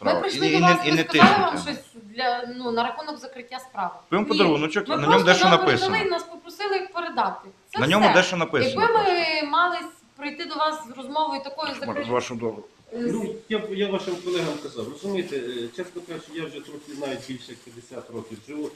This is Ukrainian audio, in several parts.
справа. прийшли і, до вас, ми не сказали вам щось для ну на рахунок закриття справи. Прямо Ні. подаруночок, Ми на ньому просто дещо нам написано. передали нас попросили їх передати. Це На ньому все. дещо написано. Якби ми мали прийти до вас з розмовою такою З закритою. вашого дозволу. Ну, я, я вашим колегам казав, розумієте, е, чесно кажучи, я вже трохи навіть більше як 50 років живу.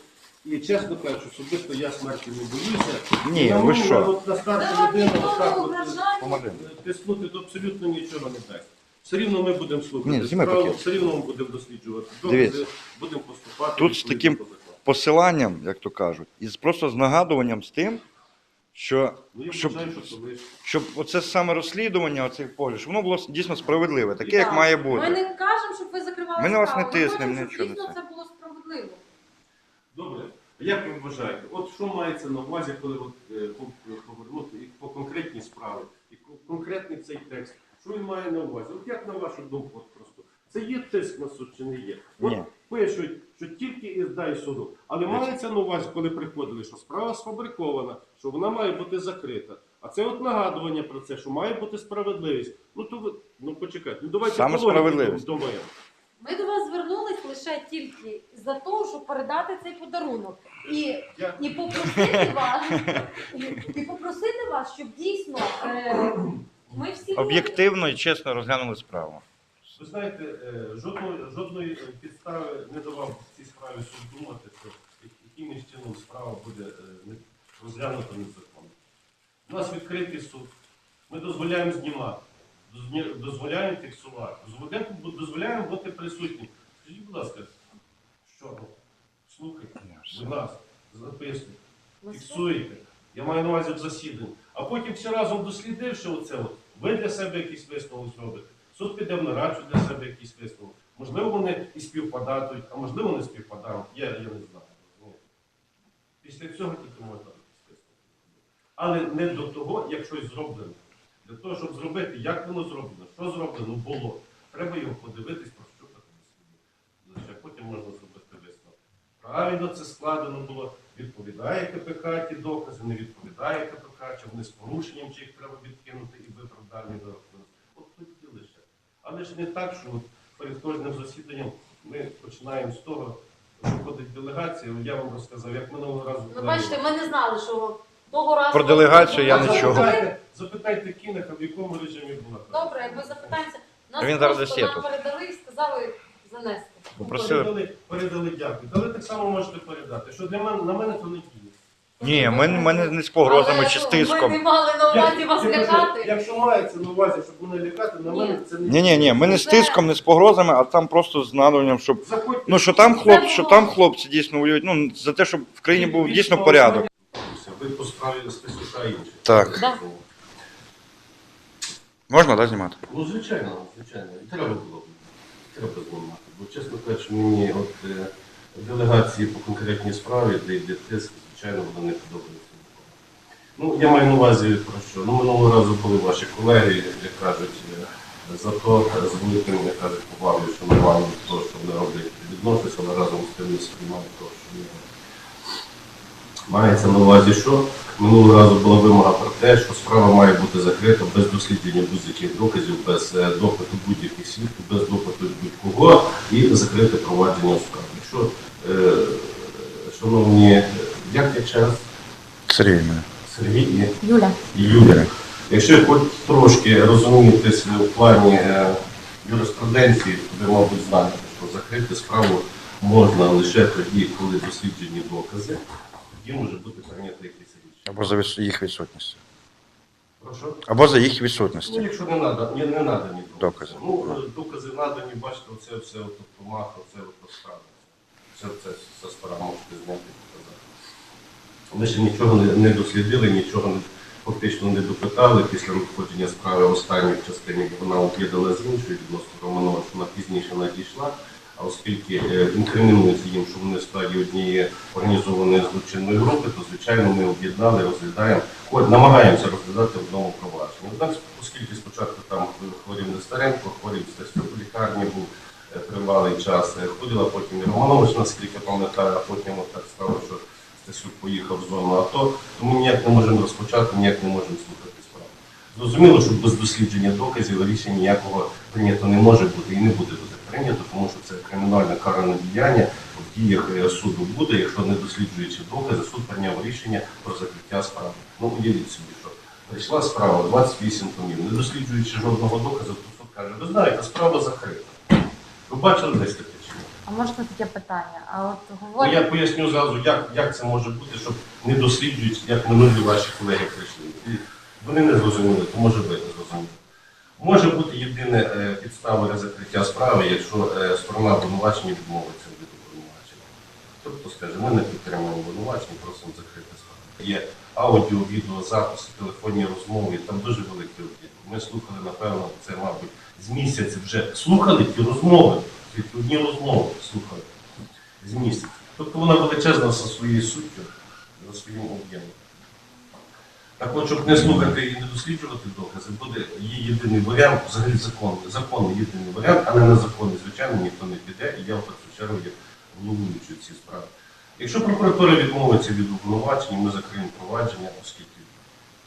І чесно кажучи, особисто я смерті не боюся. Ні, Тому ви на- що? От на старшу людину не от, ображає. Поможи. е, тиснути то абсолютно нічого не дасть. Все рівно ми будемо слухати Ні, справу, пакет. все рівно ми будемо досліджувати. Дивіться. Будемо поступати. Тут з відповідно таким до закону. Посиланням, як то кажуть, і з- просто з нагадуванням з тим, що Ну, я щоб, вважаю, що щоб оце саме розслідування оцих поглядів, щоб воно було дійсно справедливе, таке, як Так. має Ми бути. не кажемо, щоб ви закривали Ми на вас не справу. Ми тиснемо, хочемо, щоб нічого не Дійсно, це. це було справедливо. Добре. Як ви вважаєте? От що мається на увазі, коли от, е, по- повернути і по конкретній справі, і ко- конкретний цей текст, що він має на увазі? От як на вашу думку, от просто це є тиск на суд чи не є? От Ні. пишуть, що тільки і здай суду. Але мається на увазі, коли приходили, що справа сфабрикована, що вона має бути закрита. А це от нагадування про це, що має бути справедливість. Ну то ви ну почекайте, ну давайте Саме по логіці справедливість. думаємо. Ми до вас звернулись лише тільки за того, щоб передати цей подарунок. І, і попросити вас, і, і попросити вас, щоб дійсно е, Об'єктивно і чесно розглянули справу. Ви знаєте, е, жодної, жодної підстави не давав в цій справі суд думати, що якимось чином справа буде е, розглянута незаконно. У нас відкритий суд. Ми дозволяємо знімати, дозволяємо фіксувати, дозволяємо, бути присутнім. Скажіть, будь ласка, що? Слухайте, будь ласка, записуйте, фіксуєте. Я маю на увазі в засіданні. А потім всі разом дослідивши оце, от, ви для себе якийсь висновок зробите. Суд піде в нарадчу для себе якийсь висновок. Можливо, вони і співпадають, а можливо, не співпадають. Я, я не знаю. Після цього тільки можна висновок. Але не до того, як щось зроблено. Для того, щоб зробити, як воно зроблено, що зроблено було. Треба його подивитись, прощупати потім можна зробити висновок. Правильно це складено було, відповідає КПК ті докази, не відповідає КПК, чи вони з порушенням, чи їх треба відкинути і виправдальні дорахунки. От тоді лише. Але ж не так, що от перед кожним засіданням ми починаємо з того, що ходить делегація. Я вам розказав, як минулого разу. Ну, бачите, ми не знали, що того разу. Про делегацію я нічого. Запитайте, запитайте Кінеха, в якому режимі була. Добре, як ви запитаємося. Нас Він зараз просто нам тут. передали і сказали занести. Попросили. Передали, передали дякую. Але так само можете передати. Що для мене на мене то не діє. Ні, ми, ми не, не з погрозами Але, чи з ну, Ми тиском. не мали на увазі вас Я лякати. Якщо мається на увазі, щоб мене лякати, на Ні. мене це не Ні, ні, ні, ми не з тиском, не з погрозами, а там просто з нагадуванням, щоб. Заходьте. Ну що там хлопці, що там хлопці дійсно воюють. Ну за те, щоб в країні був дійсно порядок. Ви по справі Стасюка інші. Так. Да. Можна, так, знімати? Ну, звичайно, звичайно. І треба було б. Треба знімати. Бо, чесно кажучи, мені от е, делегації по конкретній справі, де йде тиск, звичайно, вони не подобаються. Ну, я маю на увазі про що. Ну, минулого разу були ваші колеги, як кажуть, е, зато з великим, як кажуть, повагою, що не до того, що вони роблять, відносяться, але разом з тим не сприймають того, що вони роблять. Мається на увазі, що минулого разу була вимога про те, що справа має бути закрита без дослідження будь-яких доказів, без е, допиту будь-яких свідків, без допиту будь-кого і закрити провадження справи. Якщо, е, шановні, як я час, Сергій. Сергій і Юля. Юля. Якщо хоч трошки розумієтесь в плані е, юриспруденції, то ви, мабуть, знаєте, що закрити справу можна лише тоді, коли досліджені докази, тоді може бути прийнято якесь рішення. Або за їх відсутність. Прошу? Або за їх Ну, відсутність. якщо не надо, не, не надані Докази. Ну, е, докази надані, бачите, оце все от помаха, оце от справа. Це, це, це справа можете зняти і показати. Ми ще нічого не, не дослідили, нічого не, фактично не допитали після надходження справи останньої в частині, бо вона об'єднана з іншою відносно Романова, що вона пізніше надійшла. А оскільки е, інкримінується їм, що вони складі однієї організованої злочинної групи, то звичайно ми об'єднали, розглядаємо, намагаємося розглядати в одному провадженні. Однак, оскільки спочатку там хворів Нестеренко, хворів Стасюк в лікарні був е, тривалий час, е, ходила потім і Романович, наскільки пам'ятаю, а потім так стало, що Стасюк поїхав в зону АТО, то ми ніяк не можемо розпочати, ніяк не можемо слухати справу. Зрозуміло, що без дослідження доказів рішення ніякого прийнято не може бути і не буде. Прийнято, тому що це кримінальне каране діяння в діях е, суду буде, якщо не досліджуючи докази, суд прийняв рішення про закриття справи. Ну, уявіть собі, що прийшла справа 28 томів, не досліджуючи жодного доказу, то суд каже, ви знаєте, справа закрита. Ви бачили десь таке чи ні? А можна таке питання? А от Ну, я поясню зразу, як, як це може бути, щоб не досліджуючи, як минулі ваші колеги прийшли. І вони не зрозуміли, то може зрозуміли. Може бути єдине е, підстава для закриття справи, якщо е, сторона обвинувачення відмовиться від обвинувачення. Тобто скаже, ми не підтримуємо обвинувачення, просимо закрити справу. Є аудіо, відео, записи, телефонні розмови, там дуже великий об'єм. Ми слухали, напевно, це, мабуть, з місяця вже слухали ті розмови, одні розмови слухали з місяця. Тобто вона величезна за своєю суттю, за своїм об'ємом. Так от, щоб не слухати і не досліджувати докази, буде є єдиний варіант, взагалі законний, законний єдиний варіант, а не незаконний, звичайно, ніхто не піде, і я в першу чергу є головуючий ці справи. Якщо прокуратура відмовиться від обвинувачення, ми закриємо провадження, оскільки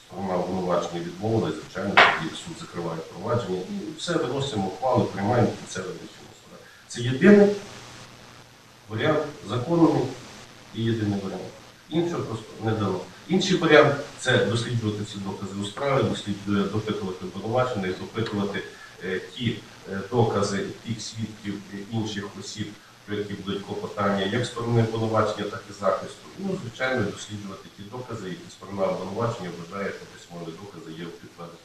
сторона обвинувачення відмовилась, звичайно, тоді суд закриває провадження і все виносимо ухвалу, приймаємо кінцеве рішення суда. Це єдиний варіант законний і єдиний варіант. Іншого просто не дано. Інший варіант це досліджувати ці докази у справі, допитувати обвинувачених, допитувати е, ті е, докази тих свідків е, інших осіб, про які будуть клопотання, як сторони обвинувачення, так і захисту. Ну, звичайно, досліджувати ті докази, які сторона обвинувачення вважає, що письмові докази є у підтвердженні.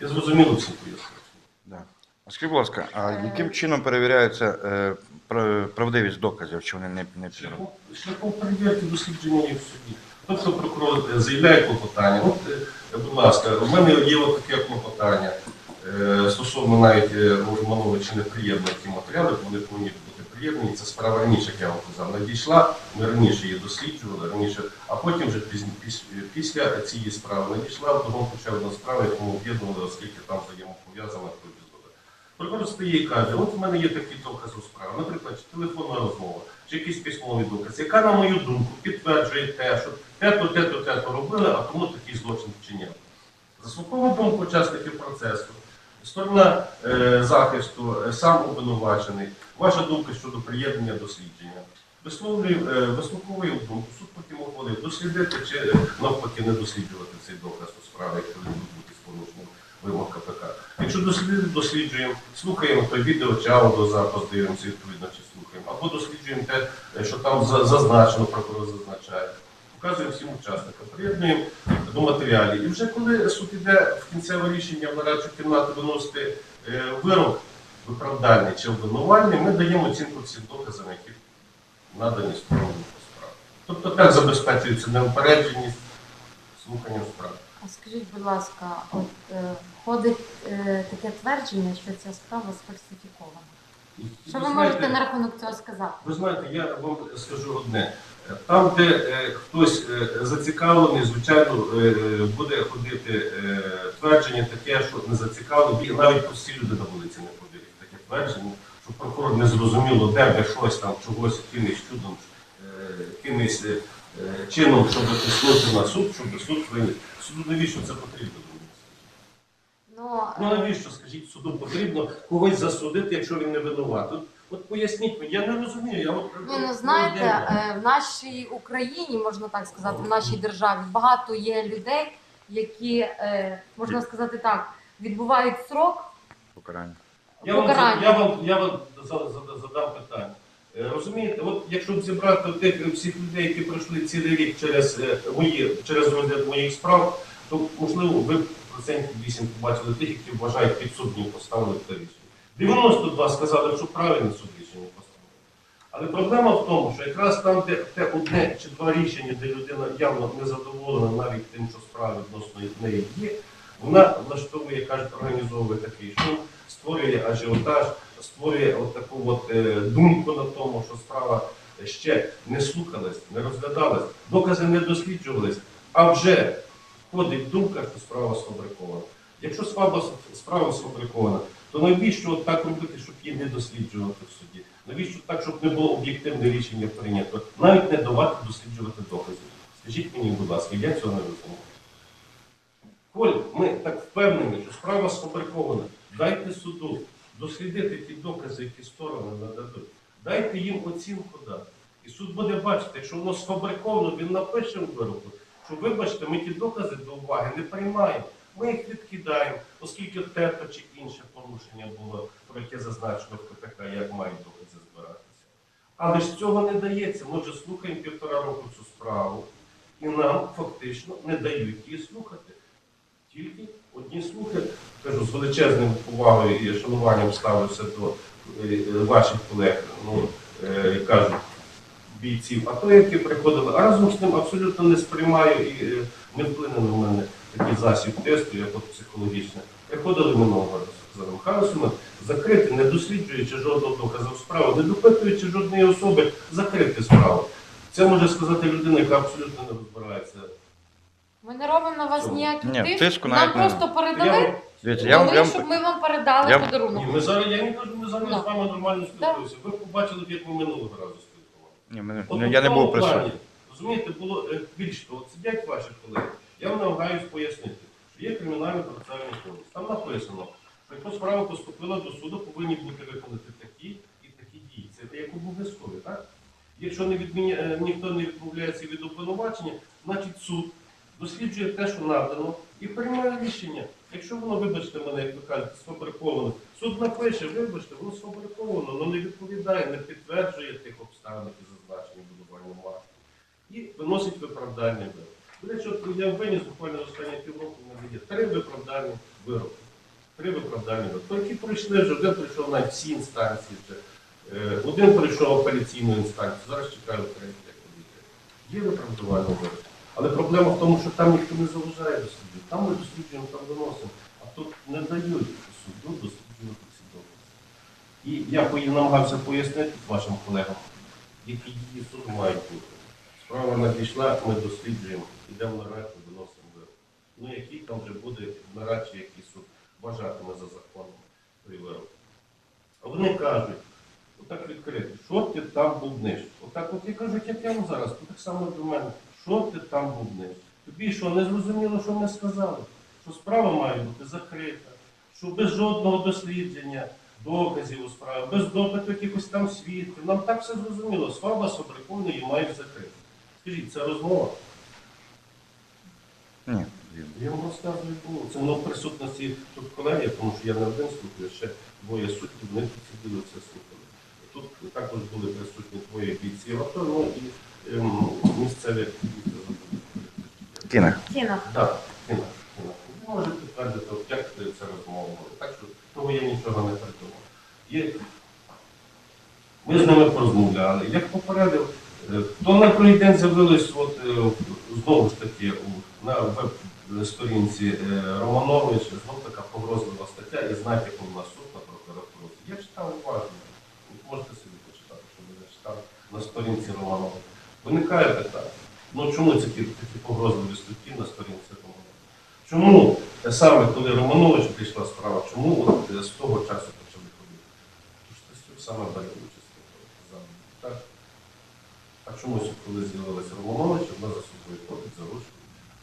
Я зрозуміло всім пояснив. Да. А скажіть, будь ласка, а яким чином перевіряється правдивість доказів, чи вони не? Шляхом, шляхом перевірки дослідження є в суді. Тобто прокурор заявляє клопотання. От, е, будь ласка, у мене є таке клопотання е, стосовно навіть е, Романовича чи неприємних ті матеріали, вони повинні бути приємні. Це справа раніше, як я вам казав, надійшла. Ми раніше її досліджували, раніше, а потім вже пізні- піс- після цієї справи надійшла вдогон ще одна справа, яку ми об'єднували, оскільки там взаємопов'язана епізоди. Прокурор стає і каже, от в мене є такий доказ у справі, наприклад, чи телефонна розмова, чи якийсь письмовий доказ, яка, на мою думку, підтверджує те, що те-то, те-то, те-то робили, а тому такий злочин вчиняв. Заслуховує думку учасників процесу, сторона е, захисту, е, сам обвинувачений, ваша думка щодо приєднання дослідження. Висловлює, е, думку, суд потім ухвалив дослідити чи е, навпаки не досліджувати цей доказ у справі, якщо він буде бути з вимог КПК. Якщо дослідити, досліджуємо, слухаємо то відео чи аудіозапис, дивимося відповідно чи слухаємо, або досліджуємо те, е, що там зазначено, прокурор зазначає. Показуємо всім учасникам, приєднуємо до матеріалів. І вже коли суд іде в кінцеве рішення в нарадчу кімнату виносити е, вирок виправдальний чи обвинувальний, ми даємо оцінку всім доказам, які надані стороною по справі. Тобто так забезпечується неупередженість слухання справи. а скажіть, будь ласка, от е, входить е, таке твердження, що ця справа сфальсифікована. Що ви ви знаєте, можете на рахунок цього сказати? Ви знаєте, я вам скажу одне. Там, де е, хтось е, зацікавлений, звичайно, е, буде ходити твердження таке, що не зацікавлений, і навіть прості люди на вулиці не повірять таке твердження, що прокурор не зрозуміло, де би щось там, чогось якимось чудом, якимось чином, щоб тиснути на суд, щоб суд прийняв. Суду навіщо це потрібно? Ну, Ну навіщо, скажіть, суду потрібно когось засудити, якщо він не винуватий? От, поясніть мені, я не розумію. Я от, Ні, ну знаєте, е, в нашій Україні, можна так сказати, в нашій державі багато є людей, які, е, можна сказати так, відбувають срок Покарання. Я вам, покарання. я вам, я вам за- за- задам питання. Е, Розумієте, от якщо б зібрати тих всіх людей, які пройшли цілий рік через е, мої через розгляд моїх справ, то можливо ви б процентів 8 побачили тих, які вважають підсудні поставили це рішення. 92 сказали, що правильно суд рішення поставили. Але проблема в тому, що якраз там, де те одне чи два рішення, де людина явно не задоволена навіть тим, що справа відносно неї є, вона влаштовує, кажуть, організовує такий шум, створює ажіотаж, створює от таку от, е, думку на тому, що справа ще не слухалась, не розглядалась, докази не досліджувались, а вже ходить думка, що справа сфабрикована. Якщо справа сфабрикована, то навіщо так робити, щоб її не досліджувати в суді? Навіщо так, щоб не було об'єктивне рішення прийнято? Навіть не давати досліджувати докази. Скажіть мені, будь ласка, я цього не розумію. Коль ми так впевнені, що справа сфабрикована, дайте суду дослідити ті докази, які сторони нададуть. Дайте їм оцінку дати. І суд буде бачити, якщо воно сфабриковано, він напише у вироку, що вибачте, ми ті докази до уваги не приймаємо. Ми їх відкидаємо, оскільки те чи інше порушення було, про яке зазначено в КПК, як мають докази збиратися. Але ж цього не дається. Ми вже слухаємо півтора року цю справу, і нам фактично не дають її слухати. Тільки одні слухи, кажу, з величезним повагою і шануванням ставлюся до е, е, ваших колег, ну, е, кажуть, бійців АТО, які приходили, а разом з тим абсолютно не сприймаю і не вплине на мене такий засіб тесту, як от психологічне. Приходили минулого разу, Семен, закрити, не досліджуючи жодного доказу справи, не допитуючи жодної особи, закрити справу. Це може сказати людина, яка абсолютно не розбирається. Ми не робимо на вас ніяких Ні, тиск. тиску Нам навіть не- просто передали, вам- Дивіться, я вам, я дали, вам, щоб ми вам передали я- подарунок. Ні, ми зараз, я не кажу, ми зараз Ну. з вами нормально спілкуємося. Ви побачили, як ми минулого разу спілкувалися. ні, мене- От у я не тому був присутній. Розумієте, було е, більш того, от сидять ваші колеги. Я вам намагаюсь пояснити, що є кримінальний процесуальний кодекс. Там написано, що якщо справа поступила до суду, повинні бути виконані такі і такі дії. Це як обов'язкові, так? Якщо не відміня... е, ніхто не відмовляється від обвинувачення, значить суд досліджує те, що надано, і приймає рішення. Якщо воно, вибачте мене, як ви кажете, сфабриковано, суд напише, вибачте, воно сфабриковано, воно не відповідає, не підтверджує тих обставин, які зазначені в будувальному акті. І виносить виправдальний вирок. До речі, я виніс буквально останні півроку в мене є три виправдальні вироки. Три виправдальні вироки, які пройшли вже, один пройшов навіть всі інстанції. Е, Один пройшов апеляційну інстанцію, зараз чекаю третій, як буде. Є виправдувальний вирок. Але проблема в тому, що там ніхто не заважає досліджувати. Там ми досліджуємо, там виносимо, а тут не дають суду досліджувати ці докази. І я намагався пояснити вашим колегам, які дії суду мають бути. Справа надійшла, ми досліджуємо, йдемо на виносимо вирок. Ну який там вже буде на рад, який суд вважатиме за законом той вирок. А вони кажуть, отак відкрито, що ти там бубниш? Отак от і кажуть, як я вам зараз, то так само до мене. Що ти там бубниш? Тобі що, не зрозуміло, що ми сказали? Що справа має бути закрита, що без жодного дослідження, доказів у справі, без допиту якихось там свідків. Нам так все зрозуміло. Справа сфабрикована і мають закрити. Скажіть, це розмова? Ні. Я вам розказую було. Це воно в присутності тут колеги, тому що я не один слухаю, ще двоє суддів, вони тут сиділи це слухали. Тут також були присутні двоє бійців АТО, ну і ем, місцеві. Тіна. Ціна. Так, Тіна. Ви можете підтвердити, от як це розмова була. Так що того я нічого не придумав. Є... Ми з ними порозмовляли. Як попередив, то на день з'явилось от, е, знову ж таки на веб-сторінці е, Романовича знову така погрозлива стаття і знаєте, коли на суд на прокуратуру. Я читав уважно. Можете собі почитати, що я читав на сторінці Романовича. Виникає питання. Ну чому ці такі, такі погрозливі статті на сторінці Романовича? Чому е, саме коли Романович прийшла справа, чому от, е, з того часу почали ходити? Тому що Стасюк саме бере участь в цьому. Так? А чомусь, коли з'явилася Романович, вона за собою ходить за ручку,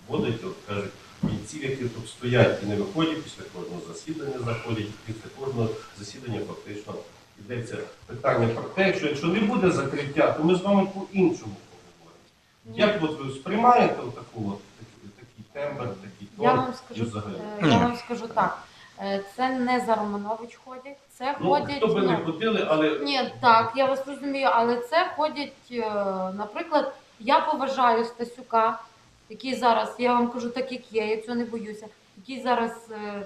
водить, от кажуть, бійців, які тут стоять і не виходять після кожного засідання, заходять, після кожного засідання фактично йдеться питання про те, що якщо не буде закриття, то ми з вами по-іншому поговоримо. Як от ви сприймаєте таку, от, такий, такий тембр, такий тон? Я вам і скажу, взагалі? е, я вам скажу так. Е, Це не за Романович ходять, це Ну, ходять. хто би не ну, ходили, але Ні, так, я вас розумію, але це ходять, е, наприклад, я поважаю Стасюка, який зараз, я вам кажу так, як є, я цього не боюся, який зараз, е,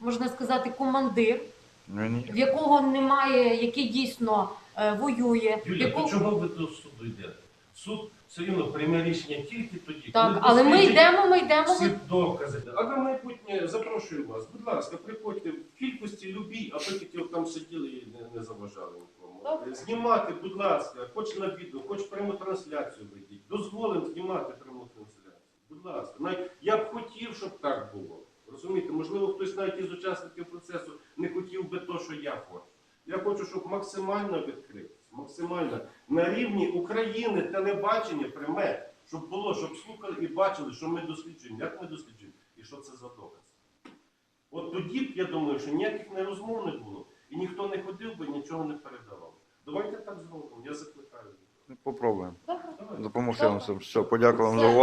можна сказати, командир, Ну, ні. в якого немає, який дійсно е, воює. Юля, якого- то чого ви до суду йдете? Суд все рівно прийме рішення тільки тоді, Так, коли але ми йдемо, ми йдемо. всі докази. А на майбутнє запрошую вас. Будь ласка, приходьте в кількості любій, аби тільки там сиділи і не, не заважали нікому. Добре. Знімати, будь ласка, хоч на відео, хоч пряму трансляцію ведіть. Дозволимо знімати пряму трансляцію. Будь ласка, навіть я б хотів, щоб так було. Розумієте, можливо, хтось навіть із учасників процесу не хотів би то, що я хочу. Я хочу, щоб максимально відкритість, максимально на рівні України телебачення пряме, щоб було, щоб слухали і бачили, що ми досліджуємо, як ми досліджуємо і що це за доказ. От тоді б я думаю, що ніяких не розмов не було. і ніхто не ходив би, нічого не передавав. Давайте так зробимо, я закликаю. Попробуємо. Добре. Давайте. Допомогти вам. Все, подякую вам за увагу.